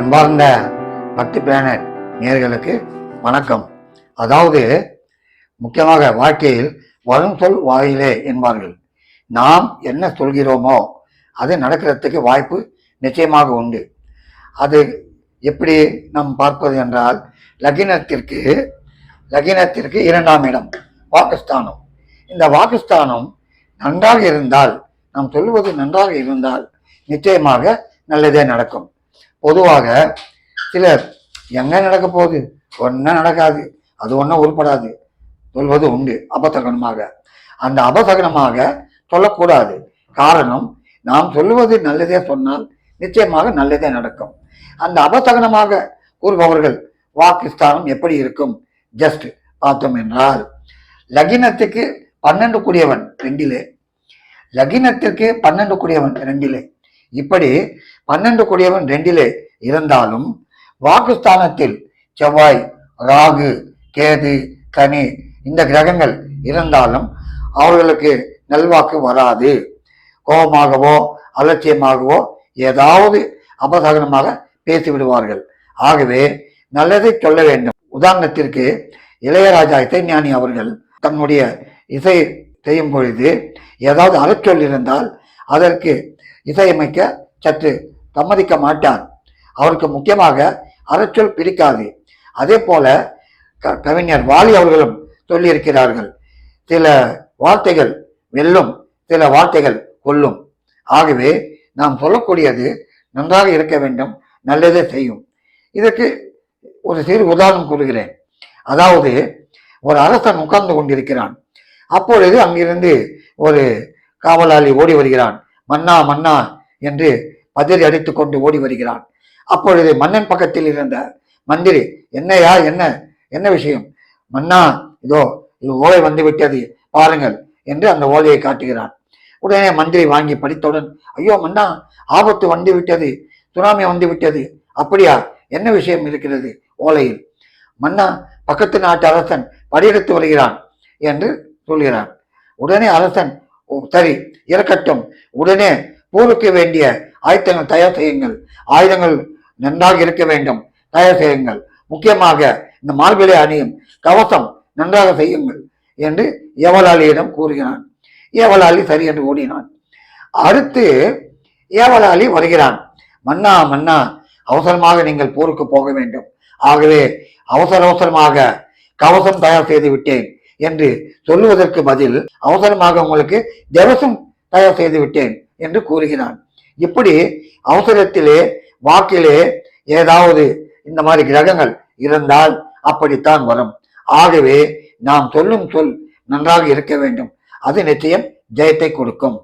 அன்பார்ந்த பக்தி பிளானட் நேர்களுக்கு வணக்கம். அதாவது முக்கியமாக வாழ்க்கையில் வரும் சொல் வாயிலே என்பார்கள். நாம் என்ன சொல்கிறோமோ அது நடக்கிறதுக்கு வாய்ப்பு நிச்சயமாக உண்டு. அது எப்படி நாம் பார்ப்பது என்றால் லகினத்திற்கு லகினத்திற்கு இரண்டாம் இடம் வாக்குஸ்தானம் இந்த வாக்குஸ்தானம் நன்றாக இருந்தால் நாம் சொல்லுவது நன்றாக இருந்தால் நிச்சயமாக நல்லதே நடக்கும். பொதுவாக சிலர் எங்க நடக்க போகுது? ஒன்றும் நடக்காது. அது ஒன்றும் உருப்படாது. சொல்வது உண்டு அபசகனமாக. அந்த அபசகனமாக சொல்லக்கூடாது. காரணம் நாம் சொல்லுவது நல்லதே சொன்னால் நிச்சயமாக நல்லதே நடக்கும். அந்த அபசகனமாக கூறுபவர்கள் வாக்குஸ்தானம் எப்படி இருக்கும்? ஜஸ்ட் பார்த்தோம் என்றால் லகினத்துக்கு பன்னெண்டு கூடியவன் ரெண்டிலே லகினத்திற்கு பன்னெண்டு கூடியவன் ரெண்டிலே இப்படி பன்னெண்டு கூடியவன் ரெண்டிலே இருந்தாலும் வாக்குஸ்தானத்தில் செவ்வாய் ராகு கேது கனி இந்த கிரகங்கள் இருந்தாலும் அவர்களுக்கு நல்வாக்கு வராது. கோபமாகவோ அலட்சியமாகவோ ஏதாவது அபசகனமாக பேசிவிடுவார்கள். ஆகவே நல்லதை சொல்ல வேண்டும். உதாரணத்திற்கு இளையராஜா இசைஞானி அவர்கள் தன்னுடைய இசை செய்யும் பொழுது ஏதாவது அலச்சொல் இருந்தால் அதற்கு இசையமைக்க சற்று சம்மதிக்க மாட்டார் அவருக்கு முக்கியமாக அறச்சொல் பிடிக்காது. அதே போல க- கவிஞர் வாலி அவர்களும் சொல்லியிருக்கிறார்கள் சில வார்த்தைகள் வெல்லும் சில வார்த்தைகள் கொல்லும். ஆகவே நாம் சொல்லக்கூடியது நன்றாக இருக்க வேண்டும் நல்லதே செய்யும். இதற்கு ஒரு சிறு உதாரணம் கூறுகிறேன். அதாவது ஒரு அரசன் உட்கார்ந்து கொண்டிருக்கிறான். அப்பொழுது அங்கிருந்து ஒரு காவலாளி ஓடி வருகிறான். மன்னா மன்னா என்று பதறி அடித்து கொண்டு ஓடி வருகிறான். அப்பொழுது மன்னன் பக்கத்தில் இருந்த மந்திரி என்னையா என்ன என்ன விஷயம்? மன்னா இதோ இது ஓலை வந்து விட்டது பாருங்கள் என்று அந்த ஓலையை காட்டுகிறான். உடனே மந்திரி வாங்கி படித்தவுடன் ஐயோ மன்னா ஆபத்து வந்து விட்டது சுனாமி வந்து விட்டது அப்படியா? என்ன விஷயம் இருக்கிறது ஓலையில்? மன்னா பக்கத்து நாட்டு அரசன் படையெடுத்து வருகிறான் என்று சொல்கிறான். உடனே அரசன் சரி இறக்கட்டும். உடனே போருக்கு வேண்டிய ஆயுதங்கள் தயார் செய்யுங்கள். ஆயுதங்கள் நன்றாக இருக்க வேண்டும். தயார் செய்யுங்கள். முக்கியமாக இந்த மார்பிலை அணியும் கவசம் நன்றாக செய்யுங்கள் என்று ஏவலாளியிடம் கூறுகிறான். ஏவலாளி சரி என்று ஓடினான். அடுத்து ஏவலாளி வருகிறான். மன்னா மன்னா அவசரமாக நீங்கள் போருக்கு போக வேண்டும். ஆகவே அவசர அவசரமாக கவசம் தயார் செய்து விட்டேன். என்று சொல்லுவதற்கு பதில் அவசரமாக உங்களுக்கு தேவசம் தயார் செய்து விட்டேன் என்று கூறுகிறான். இப்படி அவசரத்திலே வாக்கிலே ஏதாவது இந்த மாதிரி கிரகங்கள் இருந்தால் அப்படித்தான் வரும். ஆகவே நாம் சொல்லும் சொல் நன்றாக இருக்க வேண்டும். அது நிச்சயம் ஜெயத்தை கொடுக்கும்.